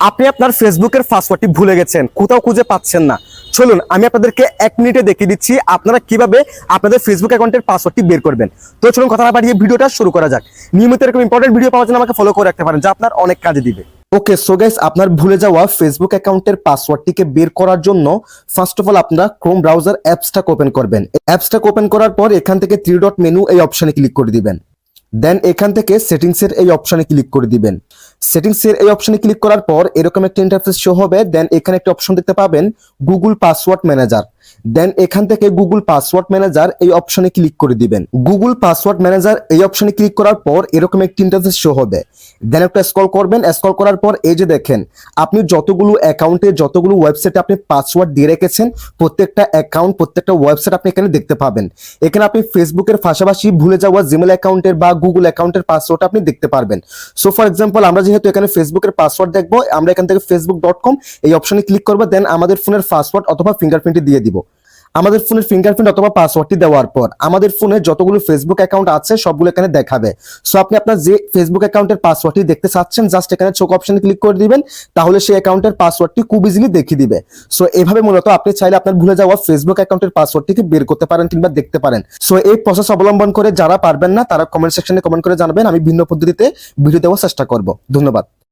আপনি আপনার ফেসবুকের পাসওয়ার্ডটি ভুলে গেছেন, কোথাও খুঁজে পাচ্ছেন না। চলুন, আমি আপনাদেরকে এক মিনিটে দেখিয়ে দিচ্ছি আপনারা কীভাবে আপনাদের ফেসবুক অ্যাকাউন্টের পাসওয়ার্ডটি বের করবেন। তো চলুন, কথা না বাড়িয়ে ভিডিওটা শুরু করা যাক। নিয়মিত এরকম ইম্পর্টেন্ট ভিডিও পাওয়ার জন্য আমাকে ফলো করে রাখতে পারেন, যা আপনার অনেক কাজে দিবে। ওকে সো গাইস আপনার ভুলে যাওয়া ফেসবুক অ্যাকাউন্টের পাসওয়ার্ডটিকে বের করার জন্য ফার্স্ট অফ অল আপনারা ক্রোম ব্রাউজার অ্যাপসটাকে ওপেন করবেন। অ্যাপসটাকে ওপেন করার পর এখান থেকে থ্রি ডট মেনু এই অপশনে ক্লিক করে দিবেন। দেন এখান থেকে সেটিংসের এই অপশনে ক্লিক করে দিবেন। সেটিংসের এই অপশনে ক্লিক করার পর এরকম একটা ইন্টারফেস শো হবে। দেন এখানে একটা অপশন দেখতে পাবেন গুগল পাসওয়ার্ড ম্যানেজার দেন এখান থেকে গুগল পাসওয়ার্ড ম্যানেজার এই অপশনে ক্লিক করে দিবেন। গুগল পাসওয়ার্ড ম্যানেজার এই অপশনে ক্লিক করার পর এরকম একটি ইন্টারফেস শো হবে। দেন একটা স্ক্রল করবেন স্ক্রল করার পর এই যে দেখেন, আপনি যতগুলো অ্যাকাউন্টে যতগুলো ওয়েবসাইটে আপনি পাসওয়ার্ড দিয়ে রেখেছেন, প্রত্যেকটা অ্যাকাউন্ট প্রত্যেকটা ওয়েবসাইট আপনি এখানে দেখতে পাবেন। এখানে আপনি ফেসবুকের পাশাপাশি ভুলে যাওয়া জিমেল অ্যাকাউন্টের বা গুগল অ্যাকাউন্টের পাসওয়ার্ড আপনি দেখতে পারবেন। সো ফর এক্সাম্পল আমরা যেহেতু এখানে ফেসবুকের পাসওয়ার্ড দেখব, আমরা এখান থেকে ফেসবুক ডট কম এই অপশনে ক্লিক করব দেন আমাদের ফোনের পাসওয়ার্ড অথবা ফিঙ্গারপ্রিন্টটি দিয়ে দিব। আমাদের ফোনের ফিঙ্গারপ্রিন্ট অথবা পাসওয়ার্ডটি দেওয়ার পর আমাদের ফোনে যতগুলো ফেসবুক অ্যাকাউন্ট আছে সবগুলো এখানে দেখাবে। সো আপনি আপনার যে ফেসবুক অ্যাকাউন্টের পাসওয়ার্ডটি দেখতে চাচ্ছেন জাস্ট এখানে চোখ অপশনে ক্লিক করে দিবেন, তাহলে সেই অ্যাকাউন্টের পাসওয়ার্ডটি খুব ইজিলি দেখিয়ে দিবে। সো এভাবে মূলত আপনি চাইলে আপনার ভুলে যাওয়া ফেসবুক অ্যাকাউন্টের পাসওয়ার্ডটিকে বের করতে পারেন কিংবা দেখতে পারেন। সো এই প্রসেস অবলম্বন করে যারা পারবেন না, তারা কমেন্ট সেকশনে কমেন্ট করে জানাবেন, আমি ভিন্ন পদ্ধতিতে ভিডিও দেওয়ার চেষ্টা করব। ধন্যবাদ।